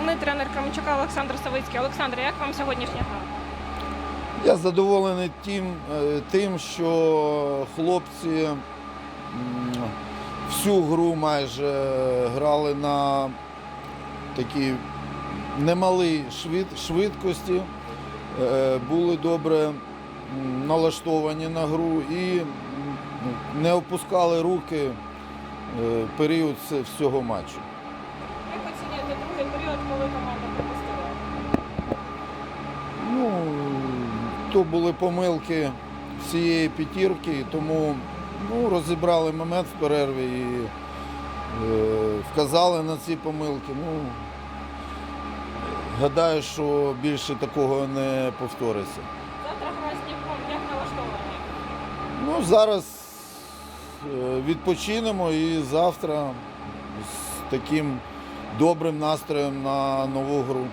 головний тренер Кременчука Олександр Савицький. Олександр, як вам сьогоднішня гра? Я задоволений тим, е, тим, що хлопці всю гру майже грали на такій немалій швид, швидкості, е, були добре налаштовані на гру і не опускали руки е, період всього матчу. То були помилки всієї п'ятірки, тому ну, розібрали момент в перерві і е, вказали на ці помилки. Ну, гадаю, що більше такого не повториться. Завтра гра з Дніпром, як налаштовані? Ну, зараз е, відпочинемо і завтра з таким добрим настроєм на нову гру.